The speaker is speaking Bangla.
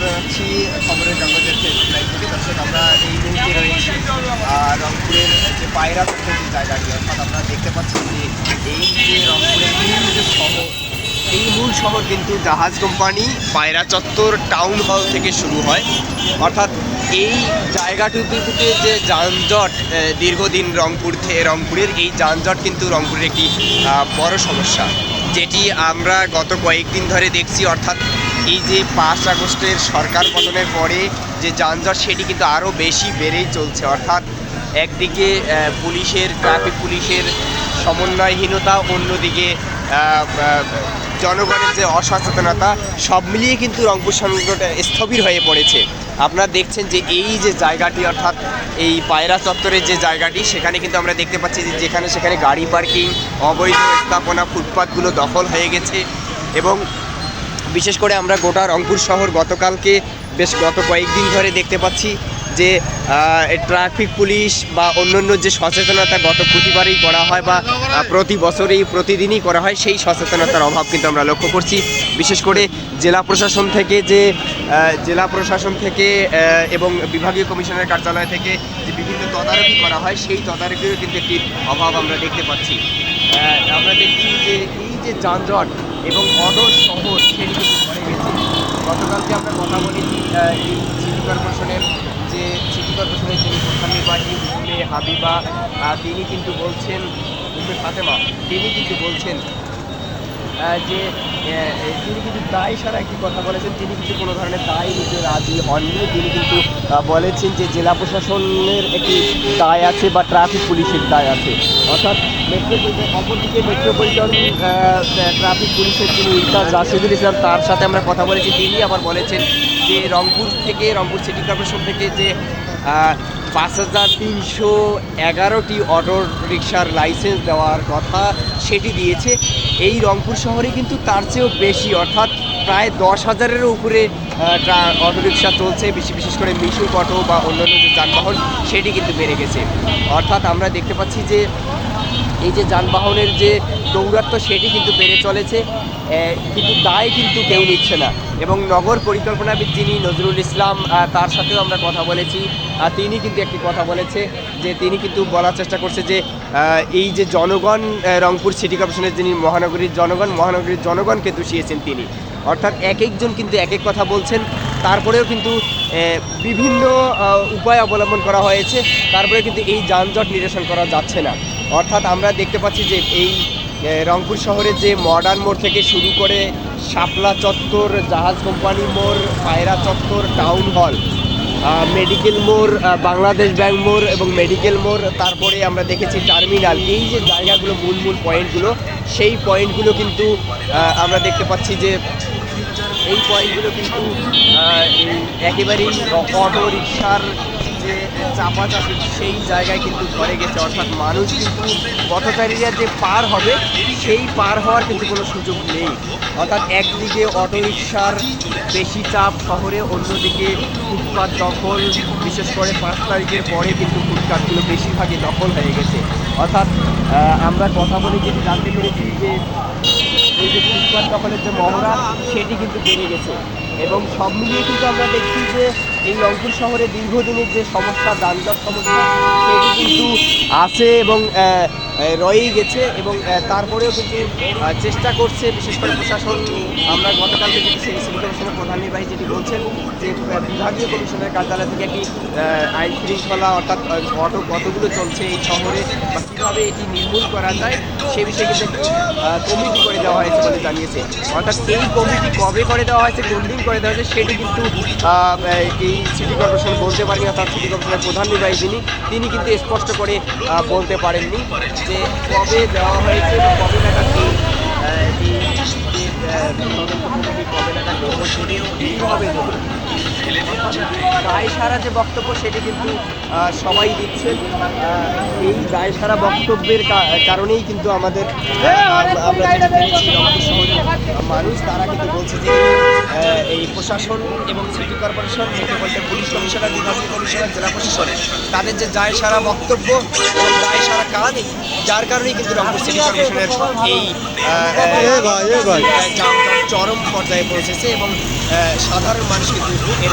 পাচ্ছি খবরের কাগজের লাইভ দর্শক আমরা এই মুহূর্তে রয়েছি রংপুরের যে পায়রা যে জায়গাটি, অর্থাৎ আমরা দেখতে পাচ্ছি যে এই যে রংপুরের মূল যে শহর, এই মূল শহর কিন্তু জাহাজ কোম্পানি পায়রা চত্বর টাউন হল থেকে শুরু হয়। অর্থাৎ এই জায়গাটুকুতে যে যানজট দীর্ঘদিন রংপুর থেকে রংপুরের এই যানজট কিন্তু রংপুরের একটি বড় সমস্যা, যেটি আমরা গত কয়েকদিন ধরে দেখছি, অর্থাৎ এই যে পাঁচ আগস্টের সরকার পতনের পরে যে যানজট, সেটি কিন্তু আরও বেশি বেড়েই চলছে। অর্থাৎ একদিকে পুলিশের, ট্রাফিক পুলিশের সমন্বয়হীনতা, অন্যদিকে জনগণের যে অসচেতনতা, সব মিলিয়ে কিন্তু রংপুর সংকট স্থবির হয়ে পড়েছে। আপনারা দেখছেন যে এই যে জায়গাটি, অর্থাৎ এই পায়রা চত্বরের যে জায়গাটি, সেখানে কিন্তু আমরা দেখতে পাচ্ছি যে যেখানে সেখানে গাড়ি পার্কিং, অবৈধ স্থাপনা, ফুটপাতগুলো দখল হয়ে গেছে এবং বিশেষ করে আমরা গোটা রংপুর শহর গতকালকে বেশ গত কয়েকদিন ধরে দেখতে পাচ্ছি যে ট্রাফিক পুলিশ বা অন্যান্য যে সচেতনতা গত প্রতিবারই করা হয় বা প্রতি বছরেই প্রতিদিনই করা হয়, সেই সচেতনতার অভাব কিন্তু আমরা লক্ষ্য করছি। বিশেষ করে জেলা প্রশাসন থেকে যে জেলা প্রশাসন থেকে এবং বিভাগীয় কমিশনের কার্যালয় থেকে যে বিভিন্ন তদারকি করা হয়, সেই তদারকিরও কিন্তু একটি অভাব আমরা দেখতে পাচ্ছি। আমরা দেখছি যে এই যে যানজট এবং অডর শহর সেটি কিন্তু ভরে গেছে গতকালকে আমরা কথা বলেছি আহ, এই সিটি কর্পোরেশনের যে সিটি কর্পোরেশনের যিনি প্রধান নির্বাহী উমে হাবিবা তিনি কিন্তু বলছেন উমে ফাতেমা, তিনি কিন্তু বলছেন যে তিনি কিন্তু দায় সারা একটি কথা বলেছেন, তিনি কিন্তু কোনো ধরনের দায় নিতে রাজি হননি। তিনি কিন্তু বলেছেন যে জেলা প্রশাসনের একটি দায় আছে বা ট্রাফিক পুলিশের দায় আছে। অর্থাৎ মেট্রোপলিটন, অপরদিকে মেট্রোপলিটন ট্রাফিক পুলিশের যিনি ইনচার্জ রাশিদুল ইসলাম, তার সাথে আমরা কথা বলেছি। তিনি আবার বলেছেন যে রংপুর থেকে, রংপুর সিটি কর্পোরেশন থেকে যে পাঁচ হাজার তিনশো এগারোটি অটো রিক্সার লাইসেন্স দেওয়ার কথা সেটি দিয়েছে। এই রংপুর শহরে কিন্তু তার চেয়েও বেশি, অর্থাৎ প্রায় দশ হাজারেরও উপরে অটোরিকশা চলছে বেশি বিশেষ করে মিশুক অটো বা অন্যান্য যে যানবাহন, সেটি কিন্তু বেড়ে গেছে। অর্থাৎ আমরা দেখতে পাচ্ছি যে, এই যে যানবাহনের যে দৌরাত্ম্য, সেটি কিন্তু বেড়ে চলেছে। কিন্তু দায় কিন্তু কেউ নিচ্ছে না। এবং নগর পরিকল্পনাবিদ যিনি নজরুল ইসলাম তার সাথেও আমরা কথা বলেছি। তিনি কিন্তু একটি কথা বলেছে যে তিনি কিন্তু বলার চেষ্টা করছে যে এই যে জনগণ রংপুর সিটি কর্পোরেশনের যিনি মহানগরীর জনগণ, মহানগরীর জনগণকে দোষিয়েছেন তিনি। অর্থাৎ এক একজন কিন্তু এক এক কথা বলছেন। তারপরেও কিন্তু বিভিন্ন উপায় অবলম্বন করা হয়েছে। তারপরে কিন্তু এই যানজট নিরসন করা যাচ্ছে না। অর্থাৎ আমরা দেখতে পাচ্ছি যে এই রংপুর শহরে যে মডার্ন মোড় থেকে শুরু করে শাপলা চত্বর, জাহাজ কোম্পানি মোড়, পায়রা চত্বর টাউন হল মেডিকেল মোড় বাংলাদেশ ব্যাংক মোড় এবং মেডিকেল মোড়, তারপরে আমরা দেখেছি টার্মিনাল এই যে জায়গাগুলো, মূল মূল পয়েন্টগুলো সেই পয়েন্টগুলো কিন্তু আমরা দেখতে পাচ্ছি যে এই পয়েন্টগুলো কিন্তু একেবারেই অটো রিক্সার যে চাপাচাপি সেই জায়গায় কিন্তু ভরে গেছে। অর্থাৎ মানুষ কিন্তু পথচারীরা যে পার হবে, সেই পার হওয়ার কিন্তু কোনো সুযোগ নেই। অর্থাৎ একদিকে অটো রিক্সার বেশি চাপ শহরে, অন্যদিকে ফুটপাত দখল, বিশেষ করে পাঁচ তারিখের পরে কিন্তু ফুটপাতগুলো বেশিরভাগই দখল হয়ে গেছে। অর্থাৎ আমরা কথা বলে যেটি জানতে পেরেছি যে এই যে ফুটপাত দখলের যে মহড়া, সেটি কিন্তু বেড়ে গেছে। এবং সব মিলিয়ে কিন্তু আমরা দেখছি যে এই রংপুর শহরে দীর্ঘদিনের যে সমস্যা, যানজট সমস্যা, সেটি কিন্তু আছে এবং রয়েই গেছে এবং তারপরেও কিন্তু চেষ্টা করছে বিশেষ করে প্রশাসন। আমরা গতকালকে যেটি সিটি কমিশনের প্রধান নির্বাহী যেটি বলছেন যে বিভাগীয় কমিশনের কার্যালয় থেকে একটি আইন শৃঙ্খলা অর্থাৎ অটো কতগুলো চলছে এই শহরে, বা কীভাবে এটি নির্মূল করা যায় সে বিষয়ে কিন্তু কমিটি করে দেওয়া হয়েছে বলে জানিয়েছে। অর্থাৎ এই কমিটি কবে করে দেওয়া হয়েছে, কোন দিন করে দেওয়া হয়েছে, সেটি কিন্তু এই সিটি কর্পোরেশন বলতে পারেনি অর্থাৎ সিটি কর্পোরেশনের প্রধান নির্বাহী যিনি, তিনি কিন্তু স্পষ্ট করে বলতে পারেননি। যে কবে দেওয়া হয়েছে কবে নাগাদ এই যে কবে নাগাদ দেবো সেটি দায় সারা যে বক্তব্য সেটি কিন্তু সবাই দিচ্ছেন। এই দায় সারা বক্তব্যের কারণেই কিন্তু আমাদের আমরা মানুষ তারা কিন্তু বলছে যে এই প্রশাসন এবং city corporation metropolitan police commissioner বিভাগীয় কমিশনার জেলা প্রশাসন তাদের যে যায় সারা বক্তব্য এবং যায় সারা কাজ যার কারণেই কিন্তু রংপুর সিটি কর্পোরেশনের এই চরম পর্যায়ে পৌঁছেছে এবং সাধারণ মানুষ কিন্তু এর